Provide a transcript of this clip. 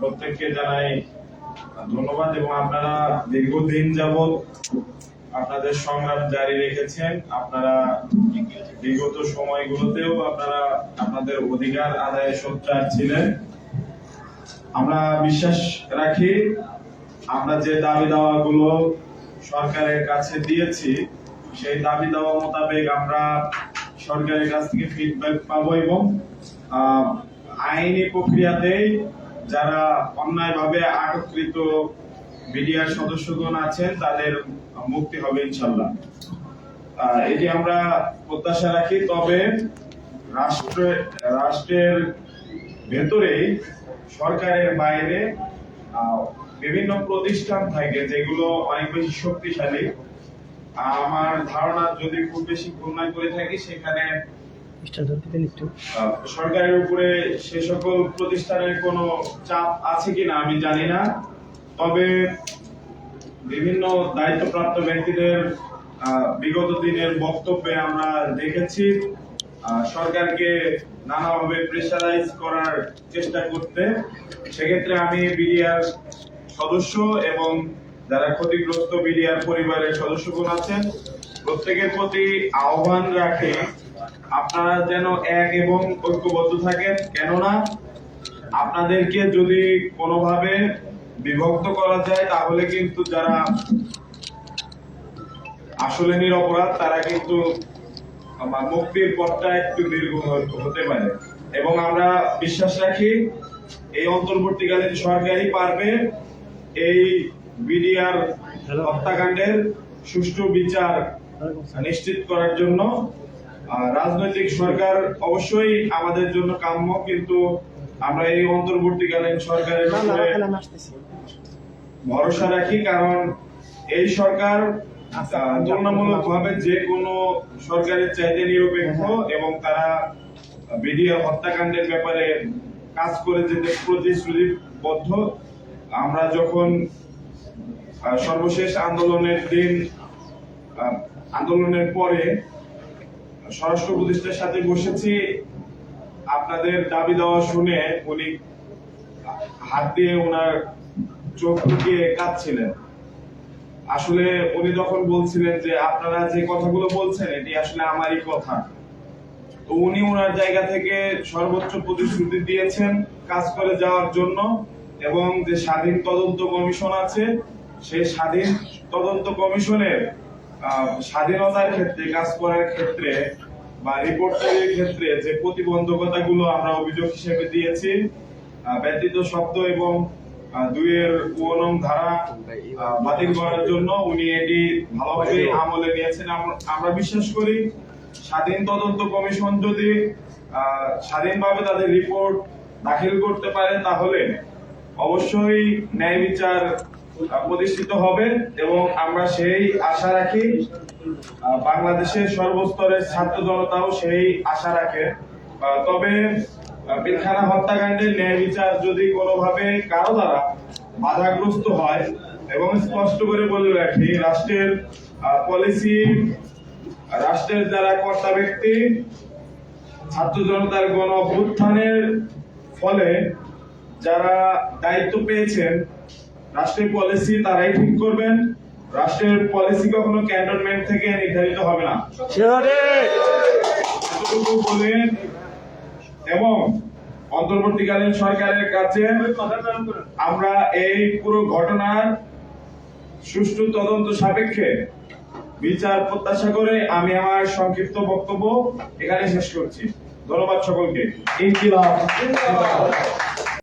প্রত্যেককে জানাই ধন্যবাদ এবং আপনারা দীর্ঘদিন যাবৎ আপনাদের সংগ্রাম জারি রেখেছেন। আপনারা বিগত সময়গুলোতেও আপনারা আপনাদের অধিকার আদায়ে সোচ্চার ছিলেন। আমরা বিশ্বাস রাখি, আমরা যে দাবি দাওয়াগুলো সরকারের কাছে দিয়েছি, সেই দাবি দাওয়া মোতাবেক আমরা সরকারের কাছ থেকে ফিডব্যাক পাবো এবং আইনি প্রক্রিয়াতেই যারা অন্যায়ভাবে আটককৃত বিডিআর সদস্যগণ আছেন, তাদের মুক্তি হবে ইনশাল্লাহ এটি আমরা প্রত্যাশা রাখি, তবে রাষ্ট্র, রাষ্ট্রের ভেতরে সরকারের বাইরে বিভিন্ন প্রতিষ্ঠান থাকে যেগুলো অনেক বেশি শক্তিশালী। আমার ধারণা, যদি খুব বেশি ভুল করে থাকি, সেখানে সরকারের উপরে সে সকল প্রতিষ্ঠানের চাপ আছে কিনা আমি জানি না। তবে বিভিন্ন দায়িত্বপ্রাপ্ত ব্যক্তিদের বিগত দিনের বক্তব্যে আমরা দেখেছি সরকারকে নানাভাবে প্রেশারাইজ করার চেষ্টা করতে। সেক্ষেত্রে আমি বিডিআর সদস্য এবং যারা ক্ষতিগ্রস্ত বিডিআর পরিবারের সদস্যগণ আছেন, প্রত্যেকের প্রতি আহ্বান রাখে আপনারা যেন এক এবং ঐক্যবদ্ধ থাকেন, কেননা আপনাদেরকে যদি কোনোভাবে বিভক্ত করা যায়, তাহলে কিন্তু যারা আসলে নিরপরাধ, তারা কিন্তু মুক্তির পথটা একটু দীর্ঘ হতে পারে। এবং আমরা বিশ্বাস রাখি, এই অন্তর্বর্তীকালীন সরকারই পারবে, এই বিডিআর হত্যাকাণ্ডের সুষ্ঠু বিচার নিশ্চিত করার জন্য রাজনৈতিক সরকার অবশ্যই আমাদের জন্য কাম্য কিন্তু আমরা এই অন্তর্বর্তীকালীন সরকারের ভরসা রাখি কারণ এই সরকার তুলনামূলক ভাবে যে কোনো সরকারের চাইতে নিরপেক্ষ এবং তারা বিডিআর হত্যাকাণ্ডের ব্যাপারে কাজ করে যেতে প্রতিশ্রুতিবদ্ধ। আমরা যখন সর্বশেষ আন্দোলনের দিন আন্দোলনের পরে স্বরাষ্ট্র প্রতিষ্ঠার সাথে বসেছি। আপনাদের দাবি দেওয়া শুনে উনি হাত দিয়ে ওনার চোখ লুকিয়ে কাঁদছিলেন। আসলে উনি যখন বলছিলেন যে আপনারা যে কথাগুলো বলছেন, এটি আসলে আমারই কথা। তো উনি ওনার জায়গা থেকে সর্বোচ্চ প্রতিশ্রুতি দিয়েছেন কাজ করে যাওয়ার জন্য এবং যে স্বাধীন তদন্ত কমিশন আছে সেই স্বাধীন তদন্ত কমিশনের স্বাধীনতার ক্ষেত্রে, কাজ করার ক্ষেত্রে বা রিপোর্ট তৈরির ক্ষেত্রে যে প্রতিবন্ধকতাগুলো আমরা অভিযোগ হিসেবে দিয়েছি ব্যতীত শব্দ এবং দুইয়ের ধারা বাতিল করার জন্য উনি এটি ভালোভাবে আমলে নিয়েছেন। আমরা বিশ্বাস করি স্বাধীন তদন্ত কমিশন যদি স্বাধীনভাবে তাদের রিপোর্ট দাখিল করতে পারে তাহলে অবশ্যই ন্যায় বিচার প্রতিষ্ঠিত হবে এবং আমরা সেই আশা রাখি বাংলাদেশের সর্বস্তরের ছাত্র জনতাও সেই আশা রাখে। তবে পিলখানা হত্যাকাণ্ডের ন্যায় বিচার যদি কোনোভাবে কারও দ্বারা বাধাগ্রস্ত হয় এবং স্পষ্ট করে বলে রাখি, রাষ্ট্রের পলিসি রাষ্ট্রের যারা কর্তা ব্যক্তি, ছাত্র জনতার গণ অভ্যুত্থানের ফলে যারা দায়িত্ব পেয়েছেন রাষ্ট্রের পলিসি তারাই ঠিক করবেন। রাষ্ট্রের পলিসি কখনো ক্যান্টনমেন্ট থেকে নির্ধারিত হবে না। এবং অন্তর্বর্তীকালীন সরকারের কাছে আমরা এই পুরো ঘটনার সুষ্ঠু তদন্ত সাপেক্ষে বিচার প্রত্যাশা করে আমি আমার সংক্ষিপ্ত বক্তব্য এখানে শেষ করছি। ধন্যবাদ সকলকে। ইনকিলাব।